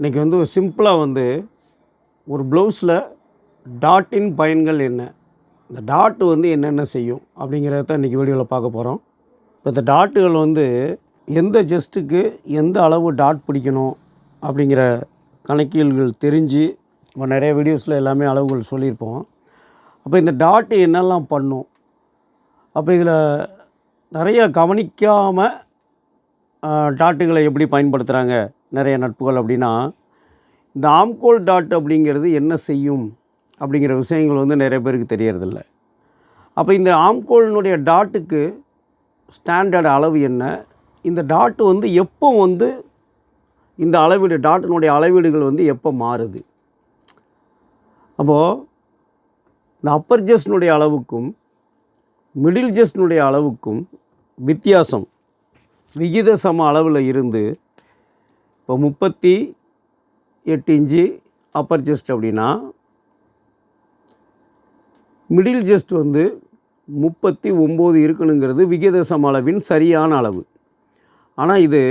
இன்றைக்கி வந்து ஒரு சிம்பிளாக வந்து ஒரு ப்ளவுஸில் டாட்டின் பயன்கள் என்ன? இந்த டாட்டு வந்து என்னென்ன செய்யும் அப்படிங்கிறத தான் இன்றைக்கி வீடியோவில் பார்க்க போகிறோம் இப்போ இந்த டாட்டுகள் வந்து எந்த ஜெஸ்ட்டுக்கு எந்த அளவு டாட் பிடிக்கணும் அப்படிங்கிற கணக்கியல்கள் தெரிஞ்சு இப்போ நிறைய வீடியோஸில் எல்லாமே அளவுகள் சொல்லியிருப்போம். அப்போ இந்த டாட்டு என்னெல்லாம் பண்ணும்? அப்போ இதில் நிறைய கவனிக்காமல் டாட்டுகளை எப்படி பயன்படுத்துகிறாங்க நிறைய நட்புகள் அப்படின்னா இந்த ஆம்கோல் டாட் அப்படிங்கிறது என்ன செய்யும் அப்படிங்கிற விஷயங்கள் வந்து நிறைய பேருக்கு தெரியறதில்ல. அப்போ இந்த ஆம்கோலினுடைய டாட்டுக்கு ஸ்டாண்டர்ட் அளவு என்ன? இந்த டாட்டு வந்து எப்போ வந்து இந்த அளவீடு டாட்டினுடைய அளவீடுகள் வந்து எப்போ மாறுது? அப்போது இந்த அப்பர் ஜஸ்னுடைய அளவுக்கும் மிடில் ஜஸ்டினுடைய அளவுக்கும் வித்தியாசம் விகித சம அளவில் இருந்து இப்போ முப்பத்தி எட்டு இன்ச்சு அப்பர் ஜஸ்ட் அப்படின்னா மிடில் ஜஸ்ட் வந்து முப்பத்தி ஒம்பது இருக்கணுங்கிறது விகித அளவின் சரியான அளவு. ஆனால் இது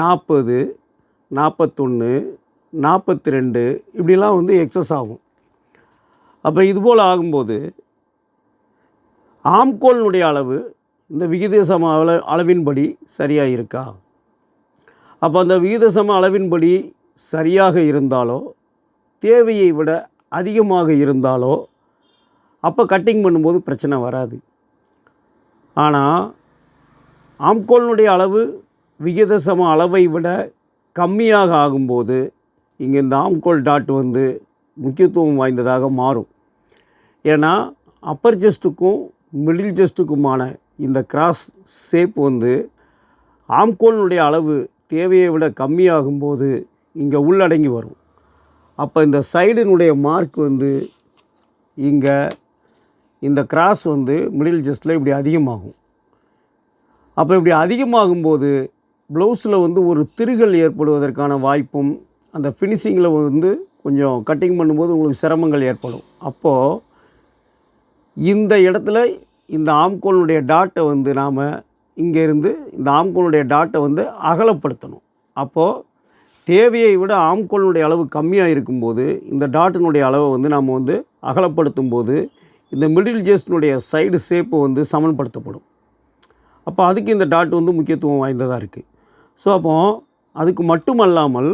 நாற்பது நாற்பத்தொன்று நாற்பத்தி ரெண்டு இப்படிலாம் வந்து எக்ஸஸ் ஆகும். அப்போ இதுபோல் ஆகும்போது ஆம்கோலினுடைய அளவு இந்த விகித சம அள அளவின்படி சரியாக இருக்கா? அப்போ அந்த விகித சம அளவின்படி சரியாக இருந்தாலோ தேவையை விட அதிகமாக இருந்தாலோ அப்போ கட்டிங் பண்ணும்போது பிரச்சனை வராது. ஆனால் ஆம்கோலினுடைய அளவு விகித சம அளவை விட கம்மியாக ஆகும்போது இங்கே இந்த ஆம்கோல் டாட் வந்து முக்கியத்துவம் வாய்ந்ததாக மாறும். ஏன்னா அப்பர் ஜஸ்ட்டுக்கும் மிடில் ஜஸ்ட்டுக்குமான இந்த கிராஸ் ஷேப் வந்து ஆம்கோலினுடைய அளவு தேவையை விட கம்மியாகும்போது இங்கே உள்ளடங்கி வரும். அப்போ இந்த சைடினுடைய மார்க் வந்து இங்கே இந்த கிராஸ் வந்து மிடில் ஜஸ்ட்டில் இப்படி அதிகமாகும். அப்போ இப்படி அதிகமாகும்போது ப்ளவுஸில் வந்து ஒரு திருகல் ஏற்படுவதற்கான வாய்ப்பும் அந்த ஃபினிஷிங்கில் வந்து கொஞ்சம் கட்டிங் பண்ணும்போது உங்களுக்கு சிரமங்கள் ஏற்படும். அப்போது இந்த இடத்துல இந்த ஆம்கோனுடைய டாட்டை வந்து நாம் இங்கேருந்து இந்த ஆம்கோலுடைய டாட்டை வந்து அகலப்படுத்தணும். அப்போது தேவையை விட ஆம்கோலினுடைய அளவு கம்மியாக இருக்கும்போது இந்த டாட்டினுடைய அளவை வந்து நாம் வந்து அகலப்படுத்தும் போது இந்த மிடில் ஜெஸ்டினுடைய சைடு ஷேப்பு வந்து சமன்படுத்தப்படும். அப்போ அதுக்கு இந்த டாட் வந்து முக்கியத்துவம் வாய்ந்ததாக இருக்குது ஸோ அப்போ அதுக்கு மட்டுமல்லாமல்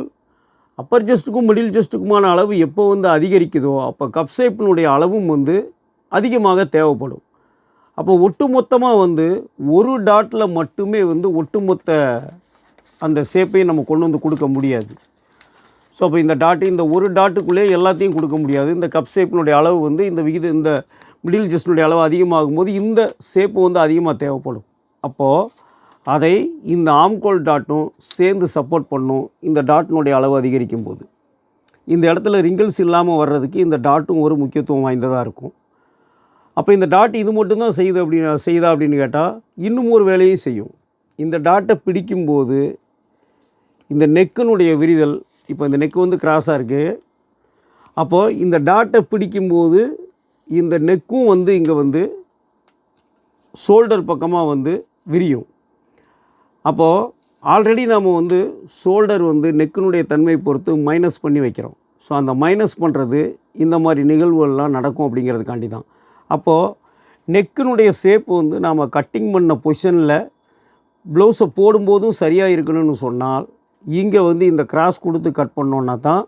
அப்பர் ஜஸ்ட்டுக்கும் மிடில் ஜஸ்ட்டுக்குமான அளவு எப்போ வந்து அதிகரிக்குதோ அப்போ கப் ஷேப்பினுடைய அளவும் வந்து அதிகமாக தேவைப்படும். அப்போ ஒட்டுமொத்தமாக வந்து ஒரு டாட்டில் மட்டுமே வந்து ஒட்டுமொத்த அந்த ஷேப்பையும் நம்ம கொண்டு வந்து கொடுக்க முடியாது. ஸோ அப்போ இந்த டாட்டு இந்த ஒரு டாட்டுக்குள்ளேயே எல்லாத்தையும் கொடுக்க முடியாது. இந்த கப் ஷேப்பினுடைய அளவு வந்து இந்த விகித இந்த மிடில் ஜஸ்டினுடைய அளவு அதிகமாகும் போது இந்த ஷேப்பு வந்து அதிகமாக தேவைப்படும். அப்போது அதை இந்த ஆம்கோல் டாட்டும் சேர்ந்து சப்போர்ட் பண்ணும் இந்த டாட்டினுடைய அளவு அதிகரிக்கும் போது இந்த இடத்துல ரிங்கிள்ஸ் இல்லாமல் வர்றதுக்கு இந்த டாட்டும் ஒரு முக்கியத்துவம் வாய்ந்ததாக இருக்கும். அப்போ இந்த டாட் இது மட்டும்தான் செய்யுது அப்படின்னு செய்தா அப்படின்னு கேட்டால் இன்னும் ஒரு வேலையும் செய்யும். இந்த டாட்டை பிடிக்கும்போது இந்த நெக்குனுடைய விரிதல் இப்போ இந்த நெக்கு வந்து கிராஸாக இருக்குது அப்போது இந்த டாட்டை பிடிக்கும்போது இந்த நெக்கும் வந்து இங்கே வந்து ஷோல்டர் பக்கமாக வந்து விரியும். அப்போது ஆல்ரெடி நாம் வந்து ஷோல்டர் வந்து நெக்கினுடைய தன்மை பொறுத்து மைனஸ் பண்ணி வைக்கிறோம். ஸோ அந்த மைனஸ் பண்ணுறது இந்த மாதிரி நிகழ்வுகள்லாம் நடக்கும் அப்படிங்கிறதுக்காண்டி தான். அப்போது நெக்கினுடைய ஷேப் வந்து நாம் கட்டிங் பண்ண பொசிஷனில் ப்ளவுஸை போடும்போதும் சரியாக இருக்கணும்னு சொன்னால் இங்கே வந்து இந்த கிராஸ் கொடுத்து கட் பண்ணோன்னா தான்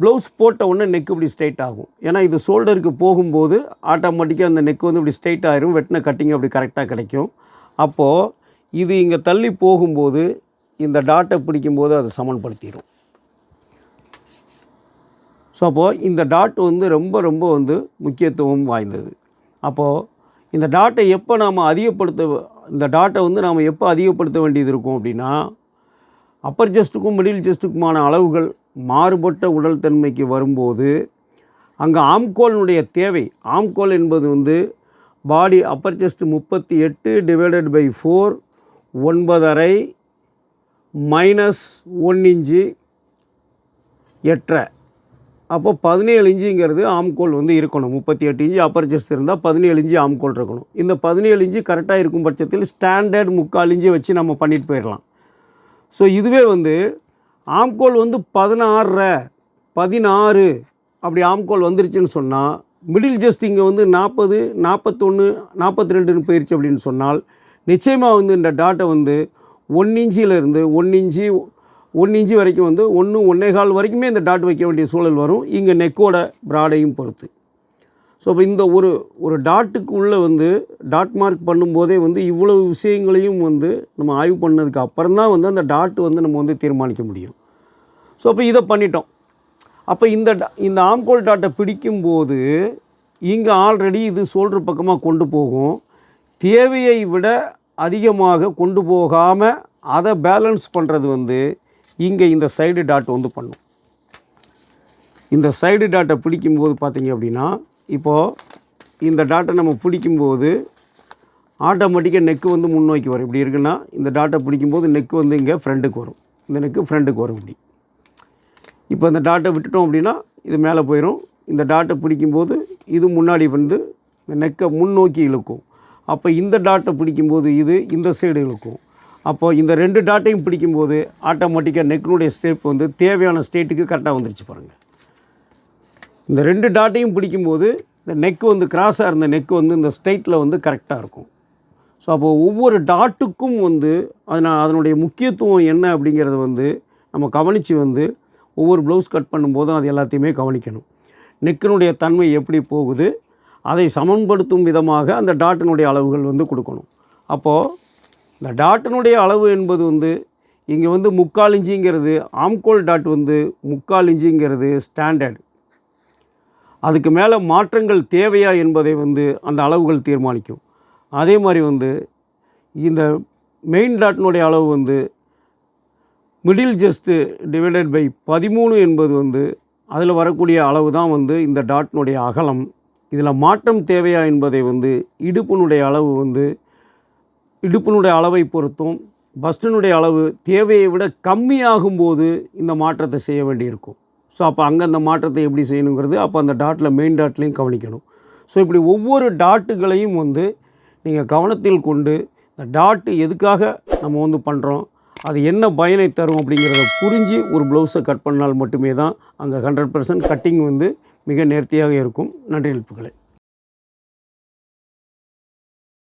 ப்ளவுஸ் போட்ட உடனே நெக் இப்படி ஸ்ட்ரைட் ஆகும். ஏன்னா இது ஷோல்டருக்கு போகும்போது ஆட்டோமேட்டிக்காக அந்த நெக் வந்து இப்படி ஸ்ட்ரைட் ஆகிரும் வெட்டின கட்டிங் அப்படி கரெக்டாக கிடைக்கும். அப்போது இது இங்கே தள்ளி போகும்போது இந்த டாட்டை பிடிக்கும்போது அதை சமன்படுத்திடும் ஸோ அப்போது இந்த டாட் வந்து ரொம்ப ரொம்ப வந்து முக்கியத்துவம் வாய்ந்தது. அப்போது இந்த டாட்டை எப்போ நாம் அதிகப்படுத்த இந்த டாட்டை வந்து நாம் எப்போ அதிகப்படுத்த வேண்டியது இருக்கும் அப்படின்னா அப்பர் ஜஸ்ட்டுக்கும் மிடில் ஜஸ்ட்டுக்குமான அளவுகள் மாறுபட்ட உடல் தன்மைக்கு வரும்போது அங்கே ஆம்கோலினுடைய தேவை ஆம்கோல் என்பது வந்து பாடி அப்பர் செஸ்ட் முப்பத்தி எட்டு டிவைடட் பை ஃபோர் ஒன்பதரை மைனஸ் ஒன் இன்ச்சு எட்டரை. அப்போ பதினேழு இன்ச்சுங்கிறது ஆம்கோல் வந்து இருக்கணும். முப்பத்தி எட்டு இன்ச்சு அப்பர் செஸ்ட் இருந்தால் பதினேழு இன்ச்சு ஆம்கோல் இருக்கணும். இந்த பதினேழு இன்ச்சு கரெக்டாக இருக்கும் பட்சத்தில் ஸ்டாண்டர்ட் முக்கால் இன்ச்சு வச்சு நம்ம பண்ணிட்டு போயிடலாம். ஸோ இதுவே வந்து ஆம்கோல் வந்து பதினாறரை பதினாறு அப்படி ஆம்கோல் வந்துருச்சுன்னு சொன்னால் மிடில் ஜஸ்ட் இங்கே வந்து நாற்பது நாற்பத்தொன்று நாற்பத்தி ரெண்டுன்னு போயிடுச்சு அப்படின்னு சொன்னால் நிச்சயமாக வந்து இந்த டாட்டை வந்து ஒன் இன்ச்சிலேருந்து ஒன் இன்ச்சி ஒன் இன்ச்சு வரைக்கும் வந்து ஒன்று ஒன்றே கால் வரைக்குமே இந்த டாட் வைக்க வேண்டிய சூழல் வரும். இங்கே நெக்கோட ப்ராடையும் பொறுத்து. ஸோ இப்போ இந்த ஒரு ஒரு டாட்டுக்கு உள்ளே வந்து டாட் மார்க் பண்ணும்போதே வந்து இவ்வளவு விஷயங்களையும் வந்து நம்ம ஆய்வு பண்ணதுக்கு அப்புறம் தான் வந்து அந்த டாட் வந்து நம்ம வந்து தீர்மானிக்க முடியும். ஸோ அப்போ இதை பண்ணிட்டோம். அப்போ இந்த டா- இந்த ஆம்கோல் டாட்டை பிடிக்கும்போது இங்கே ஆல்ரெடி இது சோல்ட்ரு பக்கமாக கொண்டு போகும். தேவையை விட அதிகமாக கொண்டு போகாமல் அதை பேலன்ஸ் பண்ணுறது வந்து இங்கே இந்த சைடு டாட் வந்து பண்ணும். இந்த சைடு டாட்டை பிடிக்கும்போது பார்த்தீங்க அப்படின்னா இப்போது இந்த டாட்டை நம்ம பிடிக்கும்போது ஆட்டோமேட்டிக்காக நெக்கு வந்து முன்னோக்கி வரும். இப்படி இருக்குன்னா இந்த டாட்டை பிடிக்கும்போது நெக்கு வந்து இங்கே ஃப்ரண்ட்டுக்கு வரும். இந்த நெக்கு ஃப்ரண்ட்டுக்கு வரும் இப்படி. இப்போ இந்த டாட்டை விட்டுட்டோம் அப்படின்னா இது மேலே போயிடும் இந்த டாட்டை பிடிக்கும்போது இது முன்னாடி வந்து இந்த நெக்கை முன்னோக்கி இழுக்கும். அப்போ இந்த டாட்டை பிடிக்கும்போது இது இந்த சைடு இழுக்கும். அப்போது இந்த ரெண்டு டாட்டையும் பிடிக்கும்போது ஆட்டோமேட்டிக்காக நெக்னுடைய ஸ்டெப் வந்து தேவையான ஸ்டேட்டுக்கு கரெக்டாக வந்துருச்சு பாருங்கள் இந்த ரெண்டு டாட்டையும் பிடிக்கும்போது இந்த நெக்கு வந்து கிராஸாக இருந்த நெக்கு வந்து இந்த ஸ்டேட்டில் வந்து கரெக்டாக இருக்கும். ஸோ அப்போது ஒவ்வொரு டாட்டுக்கும் வந்து அதனால் அதனுடைய முக்கியத்துவம் என்ன அப்படிங்கிறது வந்து நம்ம கவனித்து வந்து ஒவ்வொரு ப்ளவுஸ் கட் பண்ணும்போதும் அது எல்லாத்தையுமே கவனிக்கணும். நெக்கினுடைய தன்மை எப்படி போகுது அதை சமன்படுத்தும் விதமாக அந்த டாட்டினுடைய அளவுகள் வந்து கொடுக்கணும். அப்போது இந்த டாட்டினுடைய அளவு என்பது வந்து இங்கே வந்து முக்கால் இன்ச்சிங்கிறது ஆம்கோல் டாட் வந்து முக்கால் இன்ச்சிங்கிறது ஸ்டாண்டர்ட். அதுக்கு மேலே மாற்றங்கள் தேவையா என்பதை வந்து அந்த அளவுகள் தீர்மானிக்கும். அதே மாதிரி வந்து இந்த மெயின் டாட்டினுடைய அளவு வந்து மிடில் ஜஸ்ட்டு டிவைடட் பை பதிமூணு என்பது வந்து அதில் வரக்கூடிய அளவு தான் வந்து இந்த டாட்டினுடைய அகலம். இதில் மாற்றம் தேவையா என்பதை வந்து இடுப்பினுடைய அளவு வந்து இடுப்பினுடைய அளவை பொறுத்தும் பஸ்டினுடைய அளவு தேவையை விட கம்மியாகும்போது இந்த மாற்றத்தை செய்ய வேண்டியிருக்கும். ஸோ அப்போ அங்கே அந்த மாற்றத்தை எப்படி செய்யணுங்கிறது அப்போ அந்த டாட்டில் மெயின் டாட்லேயும் கவனிக்கணும். ஸோ இப்படி ஒவ்வொரு டாட்டுகளையும் வந்து நீங்கள் கவனத்தில் கொண்டு இந்த டாட்டு எதுக்காக நம்ம வந்து பண்ணுறோம் அது என்ன பயனை தரும் அப்படிங்கிறத புரிஞ்சு ஒரு ப்ளவுஸை கட் பண்ணால் மட்டுமே தான் அங்கே ஹண்ட்ரட் பர்சன்ட் கட்டிங் வந்து மிக நேர்த்தியாக இருக்கும். நன்றி எழுப்புக்களை